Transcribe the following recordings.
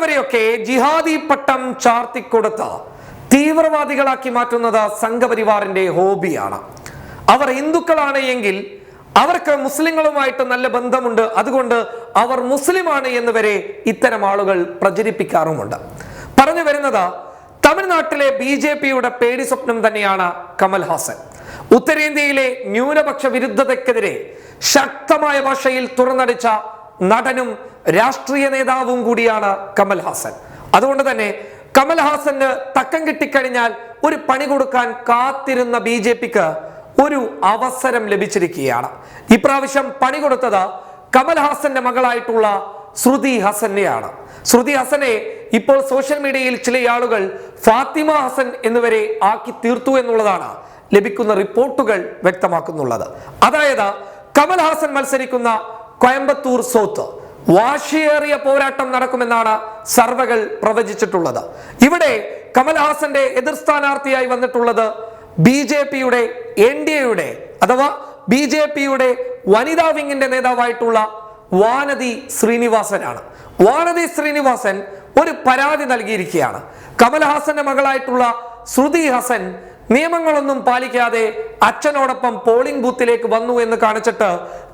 മറ്റുള്ളവരെയൊക്കെ ജിഹാദി പട്ടം ചാർത്തിക്കൊടുത്ത് തീവ്രവാദികളാക്കി മാറ്റുന്നത് സംഘപരിവാറിന്റെ ഹോബിയാണ്. അവർ ഹിന്ദുക്കളാണ് എങ്കിൽ അവർക്ക് മുസ്ലിങ്ങളുമായിട്ട് നല്ല ബന്ധമുണ്ട്. അതുകൊണ്ട് അവർ മുസ്ലിമാണ് എന്ന് വരെ ഇത്തരം ആളുകൾ പ്രചരിപ്പിക്കാറുമുണ്ട്. പറഞ്ഞു വരുന്നത് തമിഴ്നാട്ടിലെ ബി ജെ പിയുടെ പേടി സ്വപ്നം തന്നെയാണ് കമൽഹാസൻ ഉത്തരേന്ത്യയിലെ ന്യൂനപക്ഷ വിരുദ്ധതയ്ക്കെതിരെ ശക്തമായ ഭാഷയിൽ തുറന്നടിച്ച നടനും രാഷ്ട്രീയ നേതാവും കൂടിയാണ് കമൽഹാസൻ. അതുകൊണ്ട് തന്നെ കമൽഹാസന് തക്കം കിട്ടിക്കഴിഞ്ഞാൽ ഒരു പണി കൊടുക്കാൻ കാത്തിരുന്ന ബി ജെ പിക്ക് ഒരു അവസരം ലഭിച്ചിരിക്കുകയാണ്. ഇപ്രാവശ്യം പണി കൊടുത്തത് കമൽഹാസന്റെ മകളായിട്ടുള്ള ശ്രുതി ഹസനെയാണ്. ശ്രുതി ഹസനെ ഇപ്പോൾ സോഷ്യൽ മീഡിയയിൽ ചില ആളുകൾ ഫാത്തിമ ഹസൻ എന്നിവരെ ആക്കി തീർത്തു എന്നുള്ളതാണ് ലഭിക്കുന്ന റിപ്പോർട്ടുകൾ വ്യക്തമാക്കുന്നുള്ളത്. അതായത് കമൽഹാസൻ മത്സരിക്കുന്ന കോയമ്പത്തൂർ സോത്ത് വാശിയേറിയ പോരാട്ടം നടക്കുമെന്നാണ് സർവകൾ പ്രവചിച്ചിട്ടുള്ളത്. ഇവിടെ കമൽഹാസന്റെ എതിർ സ്ഥാനാർത്ഥിയായി വന്നിട്ടുള്ളത് ബി ജെ പിയുടെ എൻ ഡി എയുടെ അഥവാ ബി ജെ പിയുടെ വനിതാ വിങ്ങിന്റെ നേതാവായിട്ടുള്ള വാനതി ശ്രീനിവാസനാണ്. വാനതി ശ്രീനിവാസൻ ഒരു പരാതി നൽകിയിരിക്കുകയാണ്. കമൽഹാസന്റെ മകളായിട്ടുള്ള ശ്രുതി ഹസൻ നിയമങ്ങളൊന്നും പാലിക്കാതെ അച്ഛനോടൊപ്പം പോളിംഗ് ബൂത്തിലേക്ക് വന്നു എന്ന് കാണിച്ചിട്ട്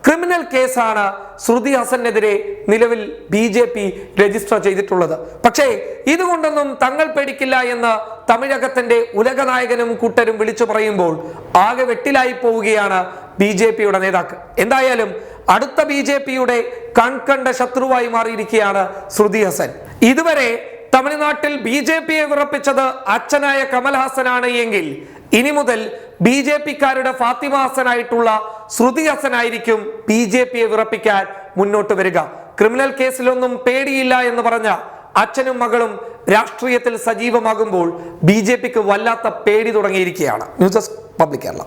ക്രിമിനൽ കേസാണ് ശ്രുതി ഹസനെതിരെ നിലവിൽ ബി ജെ പി രജിസ്റ്റർ ചെയ്തിട്ടുള്ളത്. പക്ഷേ ഇതുകൊണ്ടൊന്നും തങ്ങൾ പേടിക്കില്ല എന്ന് തമിഴകത്തിന്റെ ഉലകനായകനും കൂട്ടരും വിളിച്ചു പറയുമ്പോൾ ആകെ വെട്ടിലായി പോവുകയാണ് ബി ജെ പിയുടെ നേതാക്കൾ. എന്തായാലും അടുത്ത ബി ജെ പിയുടെ കൺകണ്ട ശത്രുവായി മാറിയിരിക്കുകയാണ് ശ്രുതി ഹസൻ. ഇതുവരെ തമിഴ്നാട്ടിൽ ബി ജെ പിയെ വിറപ്പിച്ചത് അച്ഛനായ കമൽഹാസനാണ് എങ്കിൽ ഇനി മുതൽ ബി ജെ പിക്കാരുടെ ഫാത്തിമ ഹസനായിട്ടുള്ള ശ്രുതി ഹസനായിരിക്കും ബി ജെ പിയെ വിറപ്പിക്കാൻ മുന്നോട്ട് വരിക. ക്രിമിനൽ കേസിലൊന്നും പേടിയില്ല എന്ന് പറഞ്ഞ അച്ഛനും മകളും രാഷ്ട്രീയത്തിൽ സജീവമാകുമ്പോൾ ബി ജെ പിക്ക് വല്ലാത്ത പേടി തുടങ്ങിയിരിക്കുകയാണ്. News desk public Kerala.